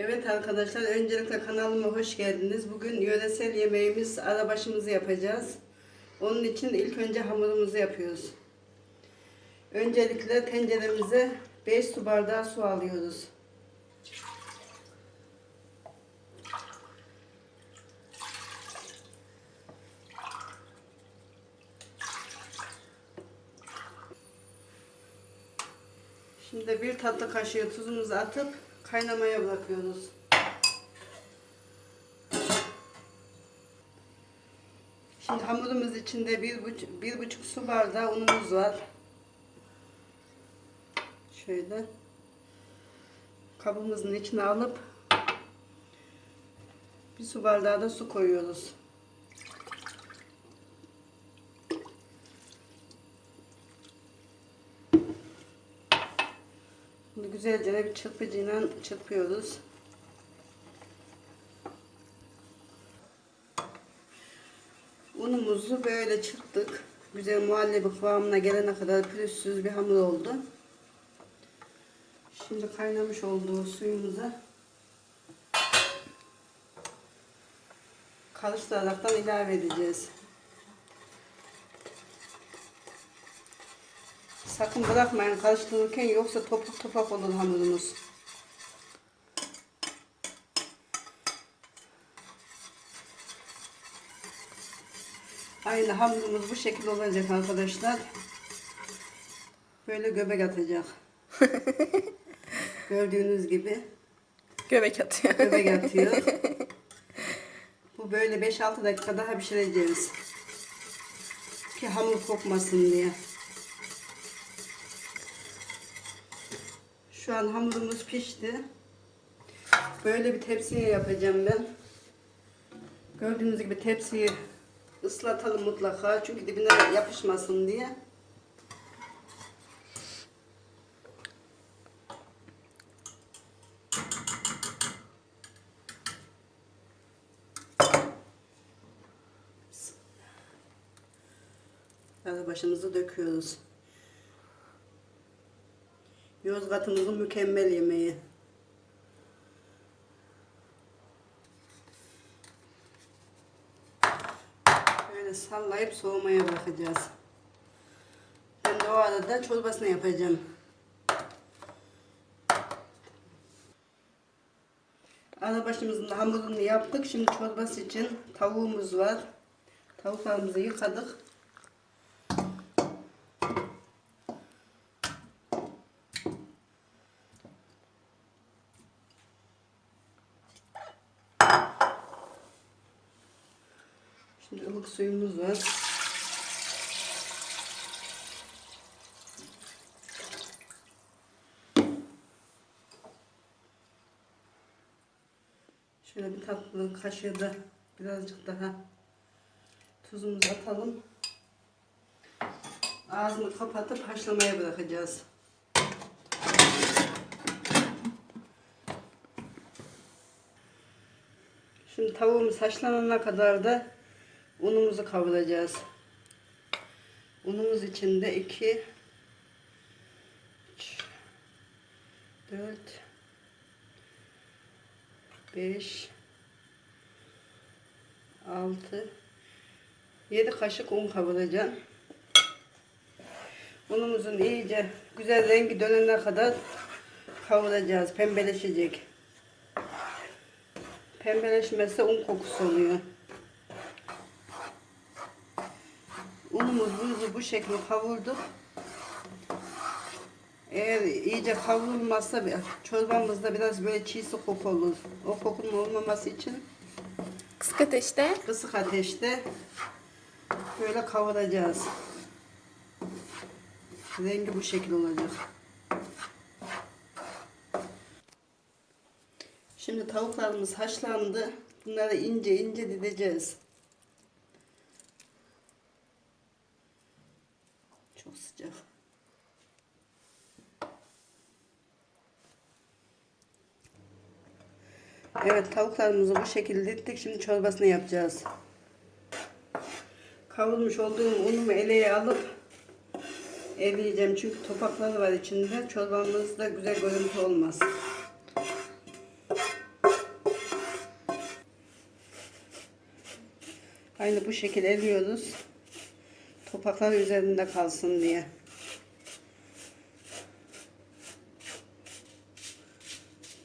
Evet arkadaşlar öncelikle kanalıma hoş geldiniz. Bugün yöresel yemeğimiz arabaşımızı yapacağız. Onun için ilk önce hamurumuzu yapıyoruz. Öncelikle tenceremize 5 su bardağı su alıyoruz. Şimdi bir tatlı kaşığı tuzumuzu atıp kaynamaya bırakıyoruz. Şimdi hamurumuz içinde bir buçuk, bir buçuk su bardağı unumuz var. Şöyle kabımızın içine alıp bir su bardağı da su koyuyoruz. Bunu güzelce bir çırpıcıyla çırpıyoruz. Unumuzu böyle çırptık. Güzel muhallebi kıvamına gelene kadar pürüzsüz bir hamur oldu. Şimdi kaynamış olduğu suyumuza karıştıraraktan ilave edeceğiz. Sakın bırakmayın karıştırırken yoksa topak topak olur hamurumuz. Aynı hamurumuz bu şekilde olacak arkadaşlar. Böyle göbek atacak. Gördüğünüz gibi Göbek atıyor. göbek atıyor. Bu böyle 5-6 dakika daha pişireceğiz. Ki hamur kokmasın diye. Şu an hamurumuz pişti. Böyle bir tepsiye yapacağım ben. Gördüğünüz gibi tepsiyi ıslatalım mutlaka. Çünkü dibine yapışmasın diye. Biraz başımızı döküyoruz. Yozgat'ımızın mükemmel yemeği. Böyle sallayıp soğumaya bırakacağız. Ben de o arada çorbasını yapacağım. Arabaşımızın hamurunu yaptık. Şimdi çorbası için tavuğumuz var. Tavuklarımızı yıkadık. Şimdi ılık suyumuz var. Şöyle bir tatlı kaşığı da birazcık daha tuzumuzu atalım. Ağzını kapatıp haşlamaya bırakacağız. Şimdi tavuğumuz haşlanana kadar da unumuzu kavuracağız. Unumuz içinde 2 4 5 6 7 kaşık un kavuracağım. Unumuzun iyice güzel rengi dönene kadar kavuracağız. Pembeleşecek. Pembeleşmesi un kokusu oluyor. Unumuzu bu şekilde kavurduk. Eğer iyice kavrulmazsa çorbamızda biraz böyle çiğsi koku olur. O kokunun olmaması için Kısık ateşte. kısık ateşte böyle kavuracağız. Rengi bu şekilde olacak. Şimdi tavuklarımız haşlandı. Bunları ince ince dideceğiz. Evet tavuklarımızı bu şekilde dittik. Şimdi çorbasını yapacağız. Kavrulmuş olduğum unumu eleye alıp eleyeceğim. Çünkü topakları var içinde. Çorbamız da güzel görüntü olmaz. Aynı bu şekilde eliyoruz. Topaklar üzerinde kalsın diye.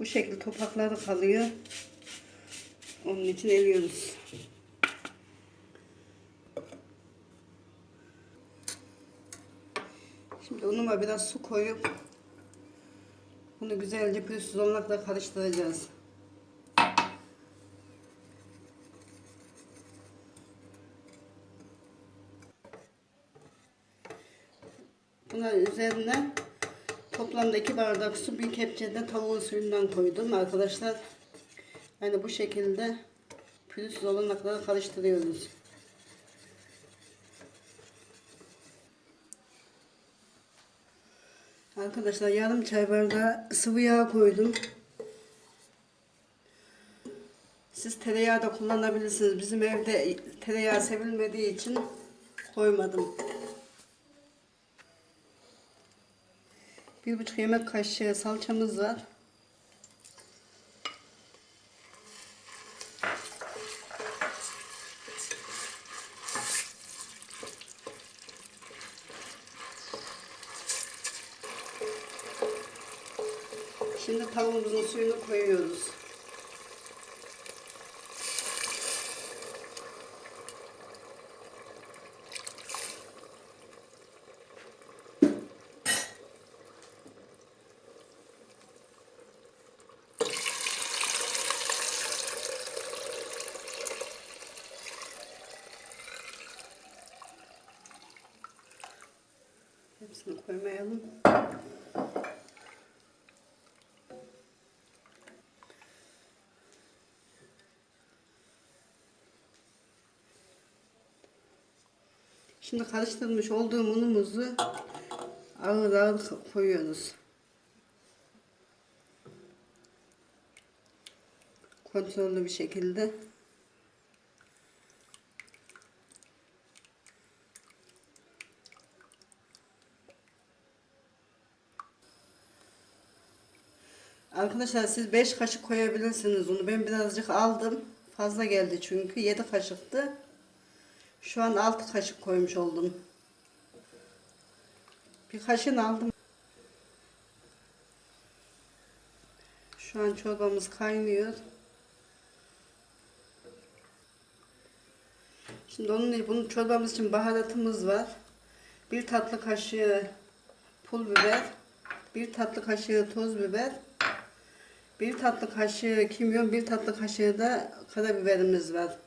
Bu şekilde topakları kalıyor. Onun için eliyoruz. Şimdi unuma biraz su koyup bunu güzelce pürüzsüz olmakla karıştıracağız. Buna üzerine toplamda 2 bardak su bir kepçede tavuğun suyundan koydum arkadaşlar. Yani bu şekilde pürüzsüz olana kadar karıştırıyoruz. Arkadaşlar yarım çay bardağı sıvı yağ koydum. Siz tereyağı da kullanabilirsiniz. Bizim evde tereyağı sevilmediği için koymadım. Bir buçuk yemek kaşığı salçamız var. Şimdi tavuğumuzun suyunu koyuyoruz. Hepsini koymayalım. Şimdi karıştırmış olduğum unumuzu ağır ağır koyuyoruz. Kontrollü bir şekilde. Arkadaşlar siz 5 kaşık koyabilirsiniz unu. Ben birazcık aldım. Fazla geldi çünkü 7 kaşıktı. Şu an 6 kaşık koymuş oldum. Bir kaşığını aldım. Şu an çorbamız kaynıyor. Şimdi onun bunun çorbamız için baharatımız var. Bir tatlı kaşığı pul biber, bir tatlı kaşığı toz biber, bir tatlı kaşığı kimyon, bir tatlı kaşığı da karabiberimiz var.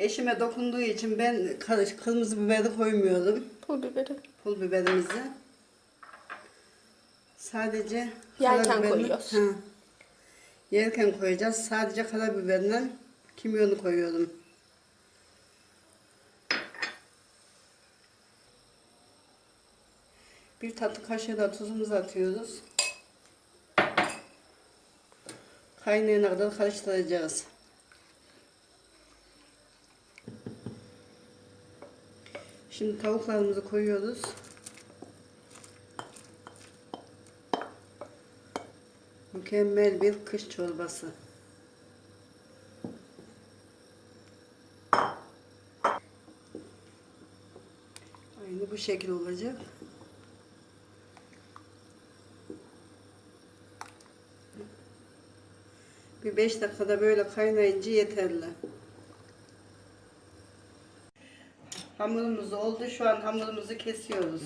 Eşime dokunduğu için ben karış- kırmızı biberi koymuyorum. Pul biberi. Pul biberimizi. Sadece Yerken karabiberini- koyuyoruz. Ha. Yerken koyacağız. Sadece karabiberle kimyonu koyuyorum. Bir tatlı kaşığı da tuzumuzu atıyoruz. Kaynayana kadar karıştıracağız. Şimdi tavuklarımızı koyuyoruz. Mükemmel bir kış çorbası. Aynı bu şekil olacak. Bir 5 dakikada böyle kaynayınca yeterli. Hamurumuz oldu. Şu an hamurumuzu kesiyoruz.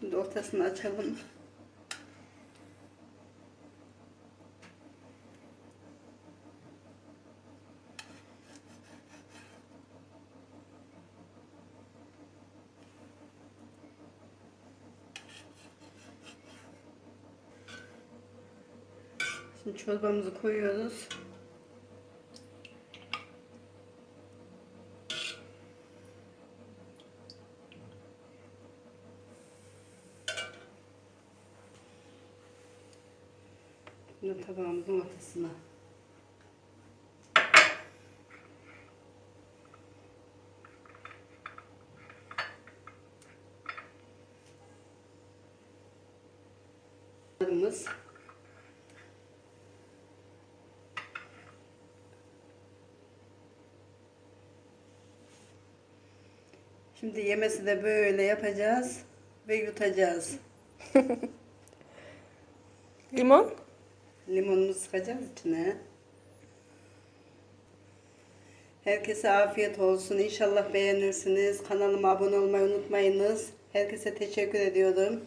Şimdi ortasını açalım. Şimdi çorbamızı koyuyoruz. Tabağımızın ortasına. Sarımız. Şimdi yemesi de böyle yapacağız ve yutacağız. Limon. Limonunu sıkacağız içine. Herkese afiyet olsun. İnşallah beğenirsiniz. Kanalıma abone olmayı unutmayınız. Herkese teşekkür ediyorum.